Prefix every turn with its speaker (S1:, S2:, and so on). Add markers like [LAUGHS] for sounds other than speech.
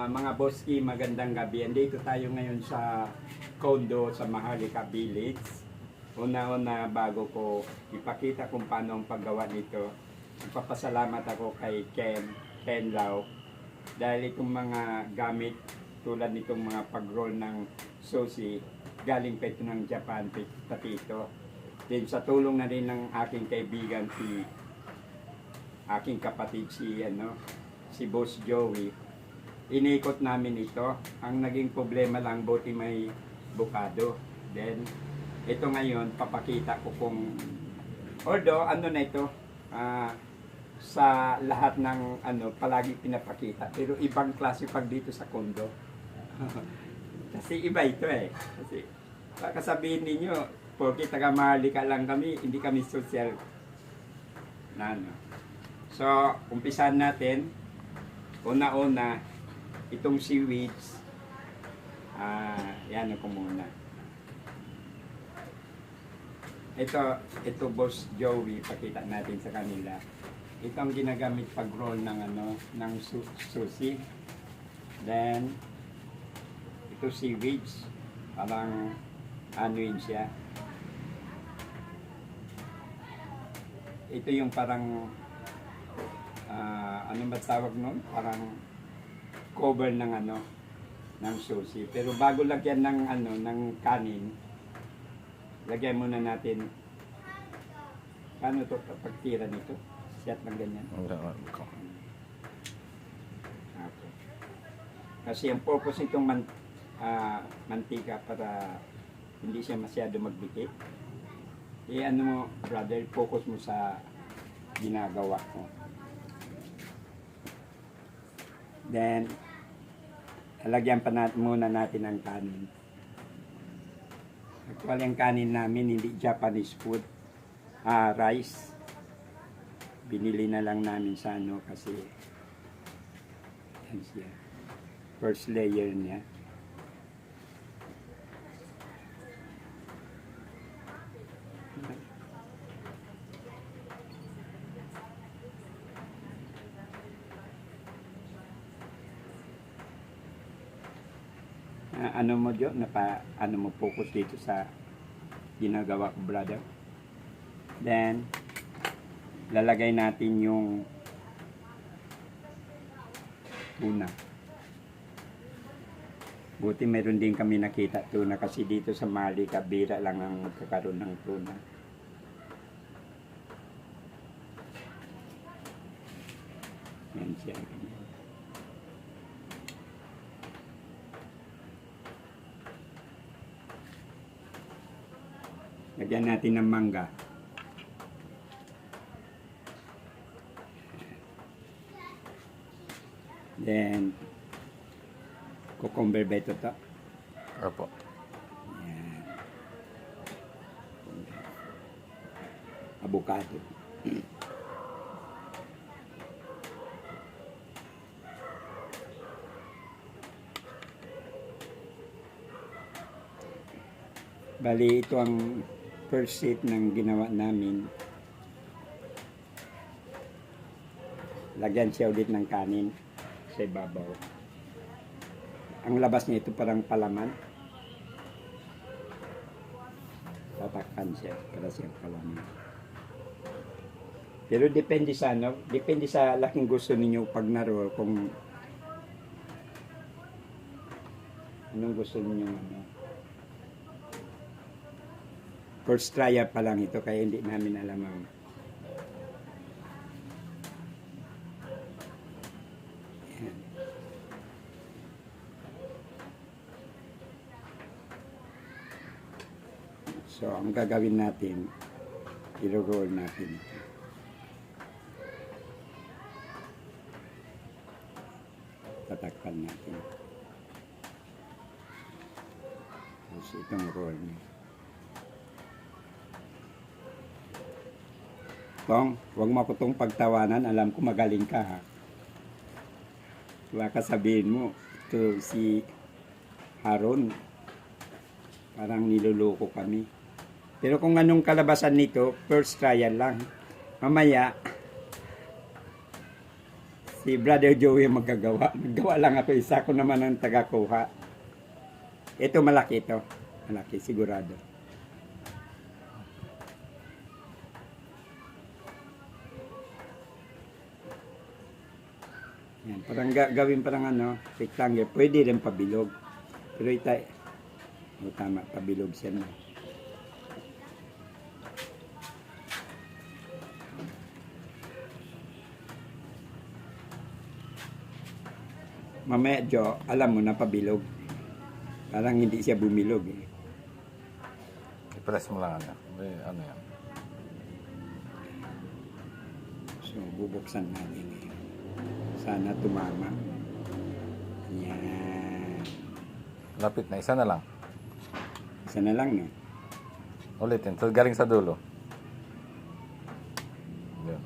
S1: Ah, mga boski, magandang gabi. Andito tayo ngayon sa condo sa Maharlika Village. Una-una, bago ko ipakita kung paano ang paggawa nito, ipapasalamat ako kay Ken, Ken Lau. Dahil itong mga gamit tulad nitong mga pag-roll ng sushi, galing pa ito ng Japan, pati ito. Then sa tulong na rin ng aking kaibigan si aking kapatid si ano si Boss Joey inikot namin ito. Ang naging problema lang buti may bukado. Then ito ngayon papakita ko kung although ano na ito ah, sa lahat ng ano palagi pinapakita. Pero ibang klase pag dito sa kondo [LAUGHS] kasi iba ito eh. Kasi baka sabihin ninyo porque taga Maharlika lang kami hindi kami social. Na ano. So, umpisan natin. Una-una, itong seaweeds. Ah, yan ko muna. Ito, ito boss Joey, pakita natin sa kanila. Ito ang ginagamit pag roll ng ano, ng su- sushi. Then, ito seaweeds. Parang ano yun siya. Ito yung parang ah, ano ba tawag nun? Parang cover ng ano ng sushi. Pero bago lagyan ng ano ng kanin, lagyan muna natin paano to pagtira nito? Set lang ganyan. Okay. Kasi ang purpose nitong man, ah, mantika para hindi siya masyado magdikit. Eh ano mo, brother, focus mo sa ginagawa mo. Then, lalagyan pa natin muna natin ang kanin. Actually, ang kanin namin hindi Japanese food, ah rice. Binili na lang namin sa ano kasi yan. First layer niya. Ah, ano mo Diyo, napa, ano mo focus dito sa ginagawa ko brother. Then, lalagay natin yung tuna. Buti meron din kami nakita tuna kasi dito sa Mali, kabira lang ang magkakaroon ng tuna. Yan siya. ganyan. Lagyan natin ng mangga. Then, cucumber ba ito to?
S2: Opo.
S1: Yan. Avocado. Bali, ito ang first set ng ginawa namin. Lagyan siya ulit ng kanin sa ibabaw. Ang labas niya ito parang palaman. Tatakpan siya para siyang palaman. Pero depende sa ano, depende sa laking gusto ninyo pag naroll kung anong gusto ninyo ano. First trial pa lang ito kaya hindi namin alam ang. So, ang gagawin natin, iro-roll natin ito. Tatakpan natin. Tapos itong roll niya. Tong, huwag mo ako tong pagtawanan. Alam ko magaling ka ha. Baka sabihin mo, ito si Haron, parang niloloko kami. Pero kung anong kalabasan nito, first trial lang. Mamaya, Si Brother Joey ang magagawa. Naggawa lang ako. Isa ko naman ang tagakuha. Ito malaki ito. Malaki, sigurado. Yan, parang ga- gawin parang ano, rectangle. Pwede rin pabilog. Pero ita, oh, tama, pabilog siya na. Mamaya, Jo, alam mo na pabilog. Parang hindi siya bumilog eh.
S2: I-press mo lang ano. May ano yan.
S1: So, bubuksan natin ngayon sana tumama. Yan.
S2: Lapit na, isa na lang.
S1: Isa na lang, no?
S2: Ulitin, so, galing sa dulo. Yun.